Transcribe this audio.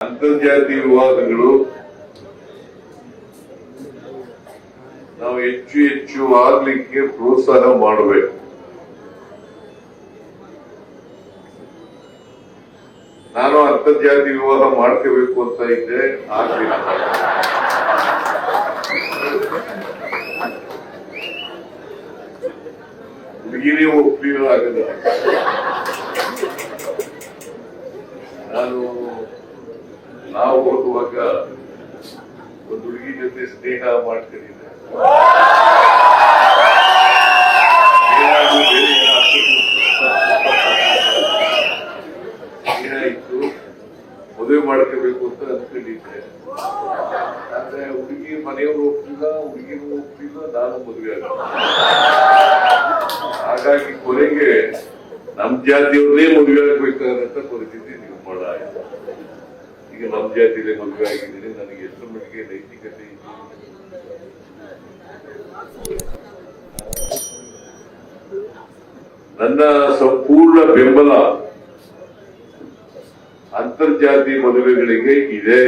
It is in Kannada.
ಅಂತರ್ಜಾತಿ ವಿವಾದಗಳು ನಾವು ಹೆಚ್ಚು ಹೆಚ್ಚು ಆಗ್ಲಿಕ್ಕೆ ಪ್ರೋತ್ಸಾಹ ಮಾಡಬೇಕು. ನಾನು ಅಂತರ್ಜಾತಿ ವಿವಾಹ ಮಾಡ್ಕೋಬೇಕು ಅಂತ ಇದ್ದೆ ಆಗ್ಲಿಲ್ಲ. ಹುಡುಗಿನೇ ಆಗದ. ನಾನು ನಾವು ಹೋಗುವಾಗ ಒಂದು ಹುಡುಗಿ ಜೊತೆ ಸ್ನೇಹ ಮಾಡ್ಕೊಂಡಿದ್ದೆ ಏನಾಯ್ತು ಮದುವೆ ಮಾಡ್ಕೋಬೇಕು ಅಂತ ಅನ್ಕೊಂಡಿದ್ದೆ ಅಂದ್ರೆ ಹುಡುಗಿ ಮನೆಯವರು ಒಪ್ಪಿಲ್ಲ ಹುಡುಗಿನೂ ಒಪ್ಪಿಲ್ಲ ನಾನು ಮದುವೆ ಆಗ ಹಾಗಾಗಿ ಕೊನೆಗೆ ನಮ್ ಜಾತಿಯವ್ರನ್ನೇ ಮದುವೆ ಆಗ್ಬೇಕಾದಂತ ಪರಿಸ್ಥಿತಿ ನಿರ್ಮಾಣ ಆಯ್ತು ಈಗ ನಮ್ಮ ಜಾತಿಯಲ್ಲಿ ಮದುವೆ ಆಗಿದ್ದೀನಿ ನನಗೆ ಎಷ್ಟು ಮಟ್ಟಿಗೆ ನೈತಿಕತೆ ನನ್ನ ಸಂಪೂರ್ಣ ಬೆಂಬಲ ಅಂತರ್ಜಾತಿ ಮದುವೆಗಳಿಗೆ ಇದೆ.